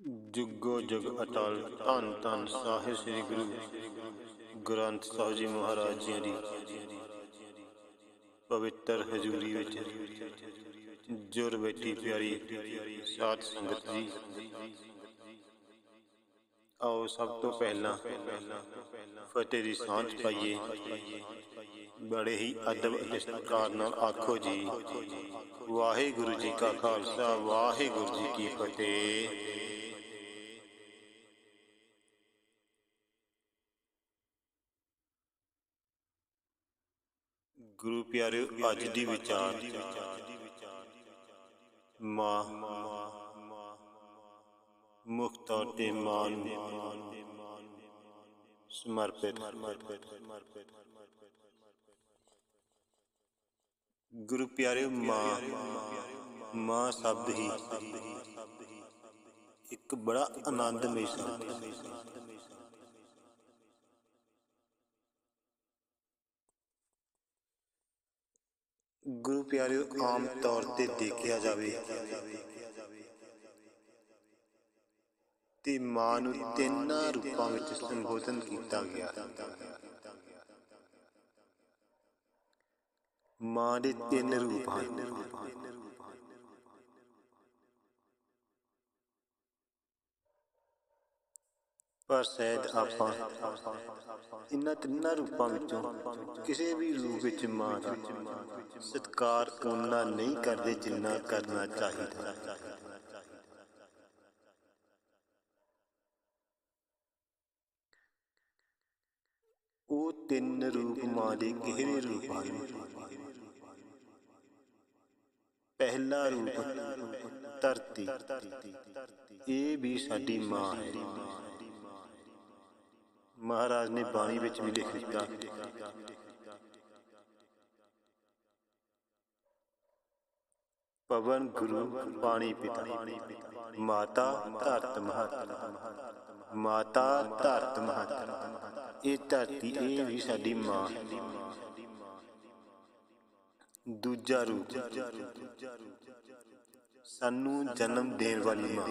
ਜੁਗੋ ਜੁਗ ਅਟਲ। ਧੰਨ ਧੰਨ ਸਾਹਿਬ ਸ੍ਰੀ ਗੁਰੂ ਗ੍ਰੰਥ ਸਾਹਿਬ ਜੀ ਮਹਾਰਾਜ ਜੀ ਦੀ। ਪਵਿੱਤਰ ਹਜ਼ੂਰੀ ਵਿੱਚ ਜੁਰ ਬੈਠੀ ਪਿਆਰੀ ਸਾਧ ਸੰਗਤ ਜੀ। ਆਓ ਸਭ ਤੋਂ ਪਹਿਲਾਂ ਫਤਿਹ ਦੀ ਸਾਂਝ ਪਾਈਏ। ਬੜੇ ਹੀ ਅਦਬ ਅਤੇ ਸਤਿਕਾਰ ਨਾਲ ਆਖੋ ਜੀ, ਵਾਹਿਗੁਰੂ ਜੀ ਕਾ ਖਾਲਸਾ, ਵਾਹਿਗੁਰੂ ਜੀ ਕੀ ਫਤਿਹ। ਗੁਰੂ ਪਿਆਰਿਓ ਅੱਜ ਦੀ ਵਿਚਾਰ ਮਾਂ ਮੁੱਖ ਤੌਰ ਤੇ ਮਾਂ ਨੂੰ ਸਮਰਪਿਤ। ਗੁਰੂ ਪਿਆਰਿਓ ਮਾਂ ਮਾਂ ਸ਼ਬਦ ਹੀ ਇੱਕ ਬੜਾ ਆਨੰਦਮਈ ਸ਼ਬਦ ਹੈ ਗੁਰੂ ਪਿਆਰਿਓ, ਆਮ ਤੌਰ ਤੇ ਦੇਖਿਆ ਜਾਵੇ ਤੇ ਮਾਂ ਨੂੰ ਤਿੰਨਾਂ ਰੂਪਾਂ ਵਿੱਚ ਸੰਬੋਧਨ ਕੀਤਾ ਗਿਆ। ਮਾਂ ਦੇ ਤਿੰਨ ਰੂਪ ਹਨ। ਪਰ ਸ਼ਾਇਦ ਆਪਾਂ। ਇਹਨਾਂ ਤਿੰਨਾਂ ਰੂਪਾਂ ਵਿੱਚੋਂ ਕਿਸੇ ਵੀ ਰੂਪ ਵਿੱਚ ਮਾਂ ਦਾ ਸਤਿਕਾਰ ਉਹਨਾਂ ਨਹੀਂ ਕਰਦੇ ਜਿੰਨਾ ਕਰਨਾ ਚਾਹੀਦਾ। ਉਹ ਤਿੰਨ ਰੂਪ ਮਾਂ ਦੇ ਕਿਹੜੇ ਰੂਪ ਹਨ। ਪਹਿਲਾ ਰੂਪ ਧਰਤੀ। ਇਹ ਵੀ ਸਾਡੀ ਮਾਂ ਹੈ। ਮਹਾਰਾਜ ਨੇ ਬਾਣੀ ਵਿੱਚ ਵੀ ਲਿਖ ਦਿੱਤਾ। ਪਵਨ ਗੁਰੂ ਪਾਣੀ ਪਿਤਾ, ਮਾਤਾ ਧਰਤ ਮਹਤ, ਮਾਤਾ ਧਰਤ ਮਹਤ। ਇਹ ਧਰਤੀ, ਇਹ ਵੀ ਸਾਡੀ ਮਾਂ। ਦੂਜਾ ਰੂਪ, ਸਾਨੂੰ ਜਨਮ ਦੇਣ ਵਾਲੀ ਮਾਂ।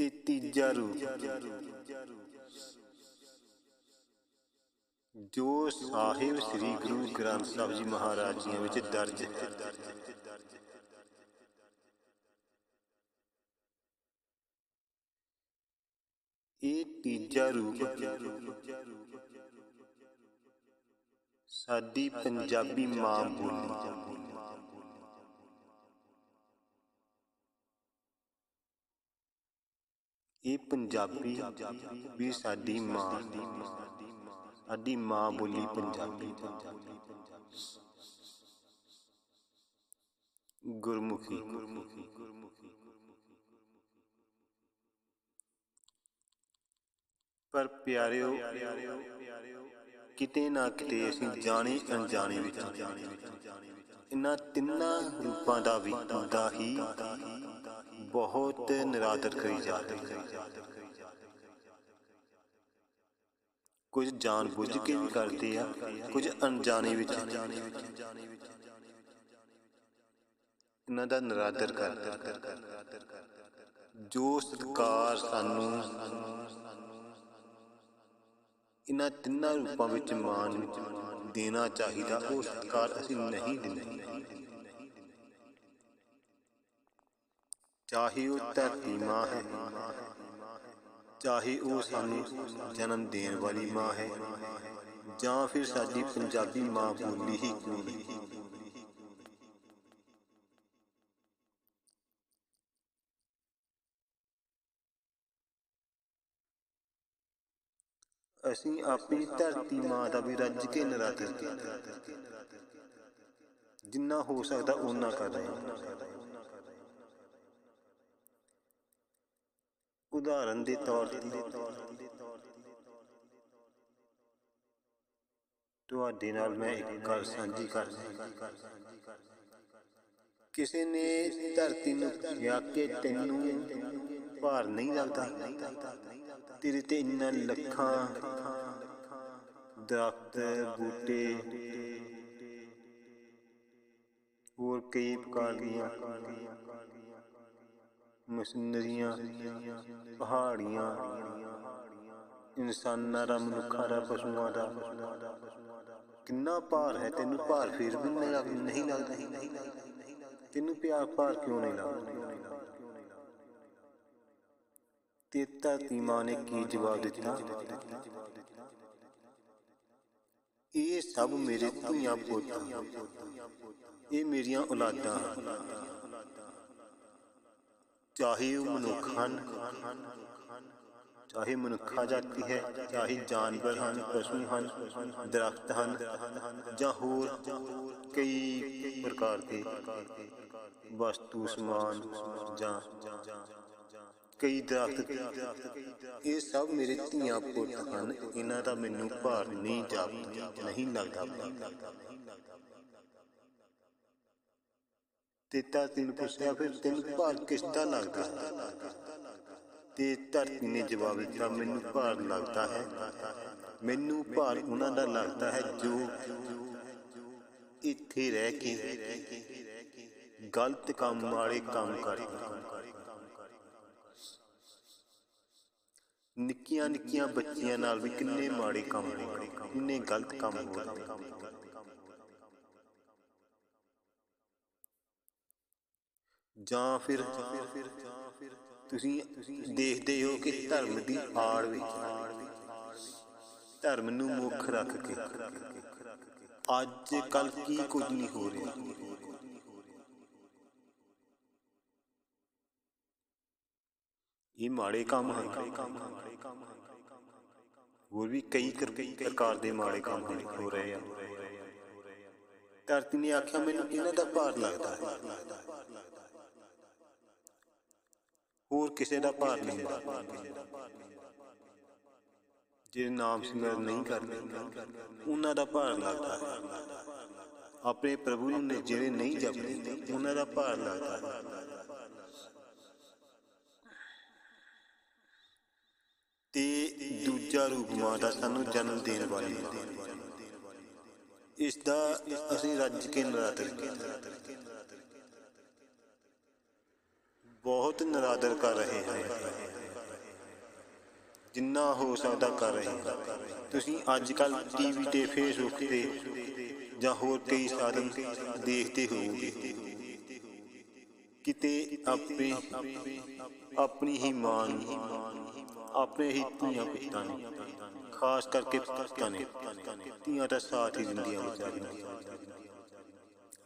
ਤੇ ਤੀਜਾ ਰੂਪ। ਜੋ ਸਾਹਿਬ ਸ੍ਰੀ ਗੁਰੂ ਗ੍ਰੰਥ ਸਾਹਿਬ ਜੀ ਮਹਾਰਾਜ ਜੀ ਵਿੱਚ ਦਰਜ ਹੈ। ਇਹ ਤੀਜਾ ਰੂਪ ਸਾਡੀ ਪੰਜਾਬੀ ਮਾਂ ਬੋਲੀ। ਇਹ ਪੰਜਾਬੀ ਵੀ ਸਾਡੀ ਮਾਂ ਸਾਡੀ ਮਾਂ ਬੋਲੀ ਪੰਜਾਬੀ ਗੁਰਮੁਖੀ। ਪਰ ਪਿਆਰਿਓ, ਕਿਤੇ ਨਾ ਕਿਤੇ ਅਸੀਂ ਜਾਣੇ ਅਣਜਾਣੇ ਵਿੱਚ। ਇਹਨਾਂ ਤਿੰਨਾਂ ਰੂਪਾਂ ਦਾ ਵੀ ਦਾ ਹੀ ਬਹੁਤ ਨਿਰਾਦਰ ਕਰੀ ਜਾ ਕੁਝ ਜਾਣ ਬੁੱਝ ਕੇ ਵੀ ਕਰਦੇ ਆ, ਕੁਝ ਅਣਜਾਣੇ ਵਿੱਚ ਇਹਨਾਂ ਦਾ ਨਿਰਾਦਰ ਕਰਦੇ ਜੋ ਸਤਕਾਰ ਸਾਨੂੰ, ਇਹਨਾਂ ਤਿੰਨਾਂ ਰੂਪਾਂ ਵਿੱਚ ਮਾਨ ਦੇਣਾ ਚਾਹੀਦਾ, ਉਹ ਸਤਕਾਰ ਅਸੀਂ ਨਹੀਂ ਦਿੰਦੇ। ਚਾਹੇ ਉਹ ਧਰਤੀ ਮਾਂ ਹੈ। ਚਾਹੇ ਉਹ ਸਾਨੂੰ ਜਨਮ ਦੇਣ ਵਾਲੀ ਮਾਂ ਹੈ। ਜਾਂ ਫਿਰ ਸਾਡੀ ਪੰਜਾਬੀ ਮਾਂ ਬੋਲੀ ਹੀ ਕਿਉਂ ਨਹੀਂ ਅਸੀਂ ਆਪਣੀ ਧਰਤੀ ਮਾਂ ਦਾ ਵੀ ਰੱਜ ਕੇ ਨਰਾਦਰ ਕੀਤਾ। ਜਿੰਨਾ ਹੋ ਸਕਦਾ ਓਨਾ ਕਰ ਰਹੇ ਹਾਂ। ਉਦਾਹਰਨ ਦੇ ਤੌਰ ਤੇ ਤੁਹਾਡੇ ਨਾਲ ਮੈਂ ਇੱਕ ਗੱਲ ਸਾਂਝੀ ਕਰਦਾ ਕਿਸੇ ਨੇ ਧਰਤੀ ਨੂੰ ਕਿਹਾ ਕਿ ਤੈਨੂੰ ਭਾਰ ਨਹੀਂ ਲੱਗਦਾ ਤੇਰੇ ਤੇ ਇੰਨਾ ਲੱਖਾਂ ਦਰਖਤ ਬੂਟੇ ਕਈ ਪ੍ਰਕਾਰ ਦੀਆਂ ਮਸ਼ੀਨਰੀਆਂ, ਪਹਾੜੀਆਂ, ਇਨਸਾਨਾਂ ਦਾ, ਮਨੁੱਖਾਂ ਦਾ, ਪਸ਼ੂਆਂ ਦਾ। ਕਿੰਨਾ ਭਾਰ ਹੈ ਤੈਨੂੰ? ਭਾਰ ਫਿਰ ਵੀ ਨਹੀਂ ਲੱਗਦਾ। ਤੈਨੂੰ ਪਿਆਰ ਭਾਰ ਕਿਉਂ ਨਹੀਂ ਲੱਗਦਾ? ਤੇ ਧਰਤੀ ਮਾਂ ਨੇ ਕੀ ਜਵਾਬ ਦਿੱਤਾ? ਇਹ ਸਭ ਮੇਰੇ ਧੀਆਂ ਪੁੱਤ, ਇਹ ਮੇਰੀਆਂ ਔਲਾਦਾਂ ਚਾਹੇ ਉਹ ਮਨੁੱਖ ਹਨ, ਚਾਹੇ ਮਨੁੱਖਾ ਜਾਤੀ ਹੈ, ਚਾਹੇ ਜਾਨਵਰ ਹਨ, ਪਸ਼ੂ ਹਨ, ਦਰਖਤ ਹਨ, ਜਾਂ ਹੋਰ ਕਈ ਪ੍ਰਕਾਰ ਦੇ ਵਸਤੂ, ਸਮਾਨ, ਜਾਂ ਕਈ ਦਰਖਤ। ਇਹ ਸਭ ਮੇਰੇ ਧੀਆਂ ਪੁੱਤ ਹਨ, ਇਹਨਾਂ ਦਾ ਮੈਨੂੰ ਭਾਰ ਨਹੀਂ ਜਾਪਦਾ, ਨਹੀਂ ਲੱਗਦਾ। ਤੇ ਧਰਤੀ ਪੁੱਛਿਆ ਫਿਰ ਤੈਨੂੰ ਭਾਰ ਕਿਸ ਲੱਗਦਾ? ਤੇ ਧਰਤੀ ਨੇ ਜਵਾਬ ਦਿੱਤਾ, ਮੈਨੂੰ ਭਾਰ ਲੱਗਦਾ ਹੈ। ਮੈਨੂੰ ਭਾਰ ਉਹਨਾਂ ਦਾ ਲੱਗਦਾ ਹੈ ਜੋ ਇੱਥੇ ਰਹਿ ਕੇ ਗਲਤ ਕੰਮ ਵਾਲੇ ਕੰਮ ਕਰਦੇ ਨਿੱਕੀਆਂ ਨਿੱਕੀਆਂ ਬੱਚੀਆਂ ਨਾਲ ਵੀ ਕਿੰਨੇ ਮਾੜੇ ਕੰਮ ਹੋ ਕਿੰਨੇ ਗਲਤ ਕੰਮ ਹੋ ਰਹੇ ਜਾਂ ਫਿਰ ਤੁਸੀਂ ਦੇਖਦੇ ਹੋ ਕਿ ਧਰਮ ਦੀ ਆੜ ਵਿੱਚ ਧਰਮ ਨੂੰ ਮੁੱਖ ਰੱਖ ਕੇ ਅੱਜ ਕੱਲ ਕੀ ਕੁਝ ਨਹੀਂ ਹੋ ਰਿਹਾ। ਇਹ ਮਾੜੇ ਕੰਮ ਹਨ ਹੋਰ ਵੀ ਕਈ ਕਰ- ਪ੍ਰਕਾਰ ਦੇ ਮਾੜੇ ਕੰਮ ਹੋ ਰਹੇ ਆ। ਧਰਤੀ ਨੇ ਆਖਿਆ, ਮੈਨੂੰ ਇਹਨਾਂ ਦਾ ਭਾਰ ਲੱਗਦਾ ਹੈ। ਹੋਰ ਕਿਸੇ ਦਾ ਭਾਰ ਨਹੀਂ ਜਿਹੜੇ ਨਾਮ ਸਿਮਰਨ ਨਹੀਂ ਕਰਦੇ, ਉਹਨਾਂ ਦਾ ਭਾਰ ਲੱਗਦਾ ਹੈ। ਆਪਣੇ ਪ੍ਰਭੂ ਨੂੰ ਜਿਹੜੇ ਨਹੀਂ ਜਪਦੇ, ਉਹਨਾਂ ਦਾ ਭਾਰ ਲੱਗਦਾ ਹੈ। ਤੇ ਦੂਜਾ ਰੂਪ ਮਾਂ ਦਾ ਸਾਨੂੰ ਜਨਮ ਦੇਣ ਵਾਲੀ ਮਾਂ ਇਸ ਦਾ ਅਸੀਂ ਰੱਜ ਕੇ ਨਰਾਦਰ ਕੀਤਾ। ਬਹੁਤ ਨਰਾਦਰ ਕਰ ਰਹੇ ਹਾਂ ਜਿੰਨਾ ਹੋ ਸਕਦਾ ਕਰ ਰਹੇ ਹਾਂ ਤੁਸੀਂ ਅੱਜ ਕੱਲ ਟੀਵੀ ਤੇ ਫੇਸਬੁੱਕ ਤੇ ਜਾਂ ਹੋਰ ਕਈ ਸਾਧਨ ਦੇਖਦੇ ਹੋਵੋਗੇ। ਕਿਤੇ ਆਪਣੀ ਆਪਣੀ ਹੀ ਮਾਂ ਨੂੰ, ਆਪਣੇ ਹੀ ਧੀਆਂ ਪੁੱਤਾਂ ਨੂੰ, ਖਾਸ ਕਰਕੇ ਪੁੱਤਾਂ ਨੇ, ਧੀਆਂ ਦਾ ਸਾਥ ਹੀ ਦਿੰਦੀਆਂ ਵਿਚਾਰੀਆਂ।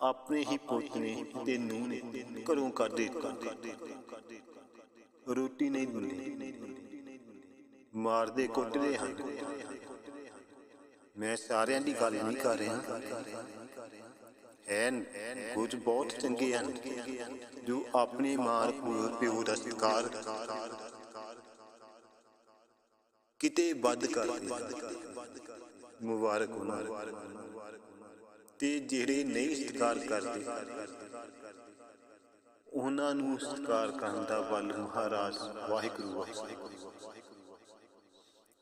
ਆਪਣੇ ਹੀ ਪੁੱਤ ਨੇ ਤੇ ਨੂੰਹ ਨੇ ਘਰੋਂ ਕੱਢ ਦਿੱਤਾ। ਰੋਟੀ ਨਹੀਂ ਦਿੰਦੇ ਮਾਰਦੇ ਕੁੱਟਦੇ ਹਨ। ਮੈਂ ਸਾਰਿਆਂ ਦੀ ਗੱਲ ਨਹੀਂ ਕਰ ਰਿਹਾ। ਐਨ ਕੁਝ ਬਹੁਤ ਚੰਗੇ ਹਨ, ਜੋ ਆਪਣੇ ਮਾਂ ਪਿਓ ਦਾ ਸਤਿਕਾਰ ਕਿਤੇ ਵੱਧ ਕਰਦੇ ਮੁਬਾਰਕ ਉਹਨਾਂ ਤੇ ਜਿਹੜੇ ਨਹੀਂ ਸਤਿਕਾਰ ਕਰਦੇ। ਉਹਨਾਂ ਨੂੰ ਸਤਿਕਾਰ ਕਰਨ ਦਾ ਵੱਲ ਮਹਾਰਾਜ ਵਾਹਿਗੁਰੂ ਵਾਹਿਗੁਰੂ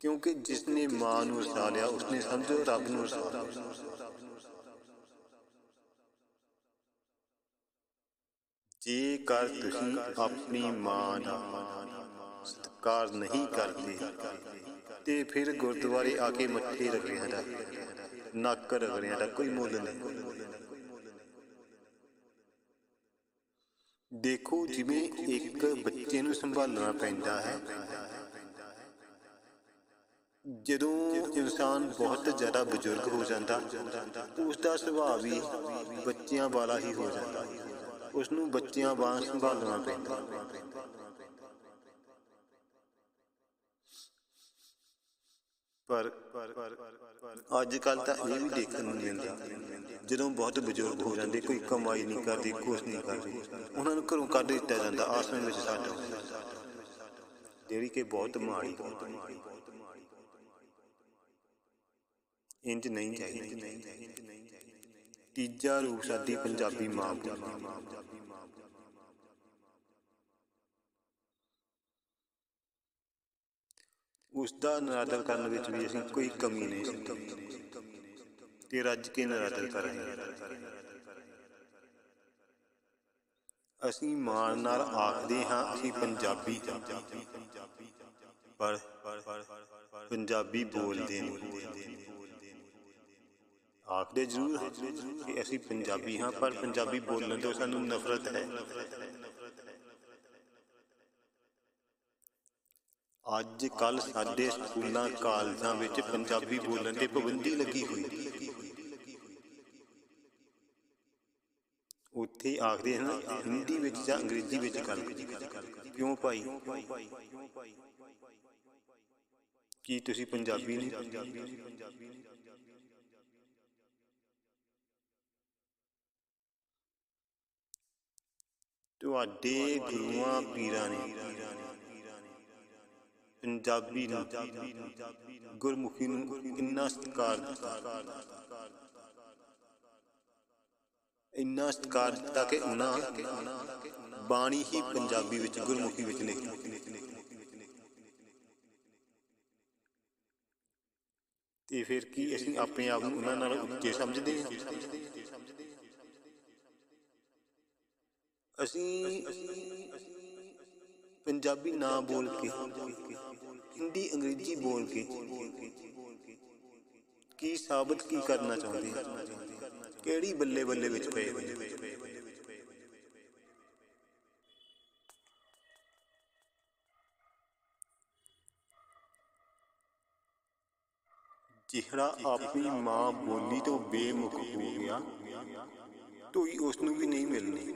ਕਿਉਂਕਿ ਜਿਸ ਨੇ ਮਾਂ ਨੂੰ ਵਸਾ ਉਸਨੇ ਸਮਝੋ ਰੱਬ ਨੂੰ ਵਸਾ ਜੇਕਰ ਤੁਸੀਂ ਆਪਣੀ ਮਾਂ ਦਾ ਸਤਿਕਾਰ ਨਹੀਂ ਕਰਦੇ ਤੇ ਫਿਰ ਗੁਰਦੁਆਰੇ ਆ ਕੇ ਮੱਥੇ ਰਗੜਿਆਂ ਦਾ, ਨੱਕ ਰਗੜਿਆਂ ਦਾ ਕੋਈ ਮੁੱਲ ਨਹੀਂ। ਦੇਖੋ ਜਿਵੇਂ ਇੱਕ ਬੱਚੇ ਨੂੰ ਸੰਭਾਲਣਾ ਪੈਂਦਾ ਹੈ। ਜਦੋਂ ਇਨਸਾਨ ਬਹੁਤ ਜ਼ਿਆਦਾ ਬਜ਼ੁਰਗ ਹੋ ਜਾਂਦਾ ਉਸ ਦਾ ਸੁਭਾਅ ਵੀ ਬੱਚਿਆਂ ਵਾਲਾ ਹੀ ਹੋ ਜਾਂਦਾ। ਉਸ ਨੂੰ ਬੱਚਿਆਂ ਵਾਂਗ ਸੰਭਾਲਣਾ ਪੈਂਦਾ। ਪਰ ਅੱਜ ਕੱਲ ਤਾਂ ਇਹ ਵੀ ਦੇਖਣ ਨੂੰ ਮਿਲਦਾ। ਜਦੋਂ ਬਹੁਤ ਬਜ਼ੁਰਗ ਹੋ ਜਾਂਦੇ, ਕੋਈ ਕਮਾਈ ਨਹੀਂ ਕਰਦੇ, ਕੁਛ ਨਹੀਂ ਕਰਦੇ। ਉਹਨਾਂ ਨੂੰ ਘਰੋਂ ਕੱਢ ਦਿੱਤਾ ਜਾਂਦਾ, ਆਸਮਾਨ ਵਿੱਚ ਛੱਡ ਜਿਹੜੀ ਕਿ ਬਹੁਤ ਮਾੜੀ ਗੱਲ ਇੰਜ ਨਹੀਂ ਚਾਹੀਦਾ। ਤੀਜਾ ਰੂਪ ਸਾਡੀ ਪੰਜਾਬੀ ਮਾਂ ਬੋਲੀ। ਉਸ ਦਾ ਨਰਾਦਰ ਕਰਨ ਵਿੱਚ ਵੀ ਅਸੀਂ ਕੋਈ ਕਮੀ ਨਹੀਂ ਸਮਝੀ ਤੇ ਰੱਜ ਕੇ ਨਰਾਦਰ ਕਰ ਰਹੇ ਅਸੀਂ ਮਾਣ ਨਾਲ ਆਖਦੇ ਹਾਂ, ਅਸੀਂ ਪੰਜਾਬੀ ਪਰ ਪੰਜਾਬੀ ਬੋਲਦੇ ਨਹੀਂ। ਆਖਦੇ ਜ਼ਰੂਰ ਕਿ ਅਸੀਂ ਪੰਜਾਬੀ ਹਾਂ, ਪਰ ਪੰਜਾਬੀ ਬੋਲਣ ਤੋਂ ਸਾਨੂੰ ਨਫ਼ਰਤ ਹੈ। ਅੱਜ ਕੱਲ ਸਾਡੇ ਸਕੂਲਾਂ, ਕਾਲਜਾਂ ਵਿੱਚ ਪੰਜਾਬੀ ਬੋਲਣ ਤੇ ਪਾਬੰਦੀ ਲੱਗੀ ਹੋਈ। ਉੱਥੇ ਆਖਦੇ ਹਨ, ਹਿੰਦੀ ਵਿੱਚ ਜਾਂ ਅੰਗਰੇਜ਼ੀ ਵਿੱਚ ਗੱਲ ਕਿਉਂ ਭਾਈ? ਕੀ ਤੁਸੀਂ ਪੰਜਾਬੀ ਨਹੀਂ? ਤੁਹਾਡੇ ਗੁਰੂਆਂ, ਪੀਰਾਂ ਨੇ ਪੰਜਾਬੀ ਨੂੰ ਗੁਰਮੁਖੀ ਨੂੰ ਕਿੰਨਾ ਸਤਿਕਾਰ ਦਿੱਤਾ। ਇੰਨਾ ਸਤਿਕਾਰ ਦਿੱਤਾ ਕਿ ਉਹਨਾਂ ਬਾਣੀ ਹੀ ਪੰਜਾਬੀ ਵਿੱਚ, ਗੁਰਮੁਖੀ ਵਿੱਚ ਲਿਖੀ ਤੇ ਫਿਰ ਕੀ ਅਸੀਂ ਆਪਣੇ ਆਪ ਨੂੰ ਉਹਨਾਂ ਨਾਲ ਉੱਚੇ ਸਮਝਦੇ ਹਾਂ? ਅਸੀਂ ਪੰਜਾਬੀ ਨਾ ਬੋਲ ਕੇ ਹਿੰਦੀ ਅੰਗਰੇਜ਼ੀ ਬੋਲ ਕੇ ਕੀ ਸਾਬਤ ਕੀ ਕਰਨਾ ਚਾਹੁੰਦੇ ਕਿਹੜੀ ਬੱਲੇ ਬੱਲੇ ਵਿੱਚ ਪਏ ਜਿਹੜਾ ਆਪਣੀ ਮਾਂ ਬੋਲੀ ਤੋਂ ਬੇਮੁਖ ਹੋ ਗਿਆ ਧੋਈ ਉਸ ਨੂੰ ਵੀ ਨਹੀਂ ਮਿਲਣੀ।